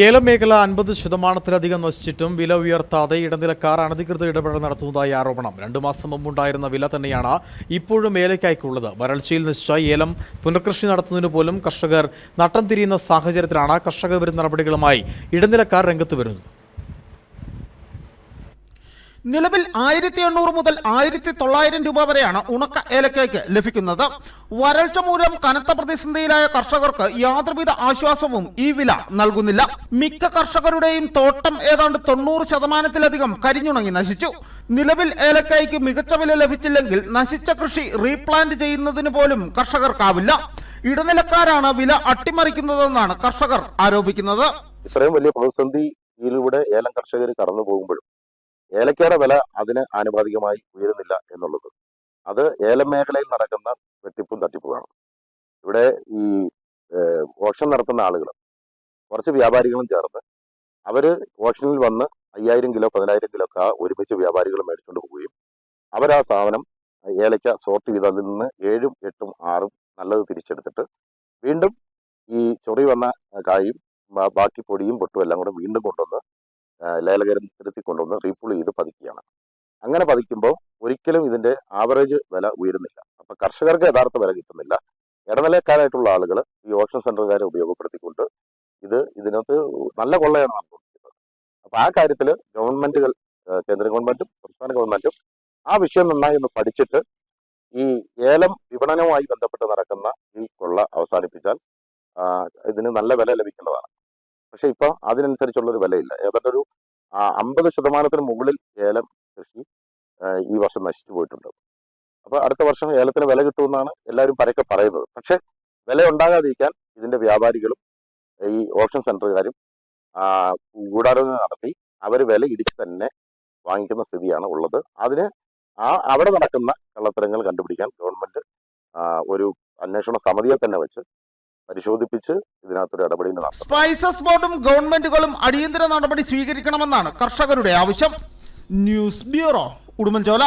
ഏലം മേഖല അൻപത് ശതമാനത്തിലധികം നശിച്ചിട്ടും വില ഉയർത്താതെ ഇടനിലക്കാർ അനധികൃത ഇടപെടൽ നടത്തുന്നതായി ആരോപണം. രണ്ടു മാസം മുമ്പുണ്ടായിരുന്ന വില തന്നെയാണ് ഇപ്പോഴും ഏലയ്ക്കായ്ക്കുള്ളത്. വരൾച്ചയിൽ നശിച്ച ഏലം പുനർകൃഷി നടത്തുന്നതിന് പോലും കർഷകർ നട്ടം തിരിയുന്ന സാഹചര്യത്തിലാണ് കർഷകർ വരുന്ന നടപടികളുമായി ഇടനിലക്കാർ രംഗത്ത് വരുന്നത്. നിലവിൽ ആയിരത്തി എണ്ണൂറ് മുതൽ ആയിരത്തി തൊള്ളായിരം രൂപ വരെയാണ് ഉണക്ക ഏലക്കയ്ക്ക് ലഭിക്കുന്നത്. വരൾച്ച മൂലം കനത്ത പ്രതിസന്ധിയിലായ കർഷകർക്ക് യാതൊരുവിധ ആശ്വാസവും ഈ വില നൽകുന്നില്ല. മിക്ക കർഷകരുടെയും തോട്ടം ഏതാണ്ട് തൊണ്ണൂറ് ശതമാനത്തിലധികം കരിഞ്ഞുണങ്ങി നശിച്ചു. നിലവിൽ ഏലക്കായ്ക്ക് മികച്ച വില ലഭിച്ചില്ലെങ്കിൽ നശിച്ച കൃഷി റീപ്ലാന്റ് ചെയ്യുന്നതിന് പോലും കർഷകർക്കാവില്ല. ഇടനിലക്കാരാണ് വില അട്ടിമറിക്കുന്നതെന്നാണ് കർഷകർ ആരോപിക്കുന്നത്. ഇത്രയും വലിയ പ്രതിസന്ധിയിലൂടെ ഏലം കർഷകർ കടന്നു പോകുമ്പോഴും ഏലക്കയുടെ വില അതിന് ആനുപാതികമായി ഉയരുന്നില്ല എന്നുള്ളത്. അത് ഏലം മേഖലയിൽ നടക്കുന്ന വെട്ടിപ്പും തട്ടിപ്പുമാണ്. ഇവിടെ ഈ ഓപ്ഷൻ നടത്തുന്ന ആളുകൾ കുറച്ച് വ്യാപാരികളും ചേർന്ന് അവർ ഓപ്ഷനിൽ വന്ന് അയ്യായിരം കിലോ പതിനായിരം കിലോ ഒക്കെ ഒരുമിച്ച് വ്യാപാരികൾ മേടിച്ചുകൊണ്ട് പോവുകയും അവർ ആ സാധനം ഏലക്ക സോർട്ട് ചെയ്ത് അതിൽ നിന്ന് ഏഴും എട്ടും ആറും നല്ലത് തിരിച്ചെടുത്തിട്ട് വീണ്ടും ഈ ചൊറി വന്ന കായും ബാക്കി പൊടിയും പൊട്ടും എല്ലാം കൂടെ വീണ്ടും കൊണ്ടുവന്ന് ലേലകരത്തിരുത്തി കൊണ്ടുവന്ന് റീപൂൾ ചെയ്ത് പതിക്കുകയാണ്. അങ്ങനെ പതിക്കുമ്പോൾ ഒരിക്കലും ഇതിന്റെ ആവറേജ് വില ഉയരുന്നില്ല. അപ്പൊ കർഷകർക്ക് യഥാർത്ഥ വില കിട്ടുന്നില്ല. ഇടനിലക്കാരായിട്ടുള്ള ആളുകൾ ഈ ഓപ്ഷൻ സെന്ററുകാരെ ഉപയോഗപ്പെടുത്തിക്കൊണ്ട് ഇത് ഇതിനകത്ത് നല്ല കൊള്ളയാണ് നടന്നുകൊണ്ടിരിക്കുന്നത്. അപ്പൊ ആ കാര്യത്തിൽ ഗവൺമെന്റുകൾ കേന്ദ്ര ഗവൺമെന്റും സംസ്ഥാന ഗവൺമെന്റും ആ വിഷയം നന്നായി ഒന്ന് പഠിച്ചിട്ട് ഈ ഏലം വിപണനവുമായി ബന്ധപ്പെട്ട് നടക്കുന്ന ഈ കൊള്ള അവസാനിപ്പിച്ചാൽ ഇതിന് നല്ല വില ലഭിക്കേണ്ടതാണ് പക്ഷെ ഇപ്പൊ അതിനനുസരിച്ചുള്ള ഒരു വിലയില്ല. ഏതാണ്ട് ഒരു അമ്പത് ശതമാനത്തിന് മുകളിൽ ഏലം കൃഷി ഈ വർഷം നശിച്ചു പോയിട്ടുണ്ട്. അപ്പൊ അടുത്ത വർഷം ഏലത്തിന് വില കിട്ടുമെന്നാണ് എല്ലാവരും പരക്കെ പറയുന്നത്. പക്ഷെ വില ഉണ്ടാകാതിരിക്കാൻ ഇതിന്റെ വ്യാപാരികളും ഈ ഓപ്ഷൻ സെന്ററുകാരും ഗൂഢാലോചന നടത്തി അവർ വില ഇടിച്ച് തന്നെ വാങ്ങിക്കുന്ന സ്ഥിതിയാണ് ഉള്ളത്. അതിന് ആ അവിടെ നടക്കുന്ന കള്ളത്തരങ്ങൾ കണ്ടുപിടിക്കാൻ ഗവൺമെന്റ് ഒരു അന്വേഷണ സമിതിയെ തന്നെ വെച്ച് പരിശോധിപ്പിച്ച് ഇതിനകത്തൊരു ഇടപെടൽ സ്പൈസസ് ബോർഡും ഗവൺമെന്റുകളും അടിയന്തര നടപടി സ്വീകരിക്കണമെന്നാണ് കർഷകരുടെ ആവശ്യം. News bureau Udumbanchola.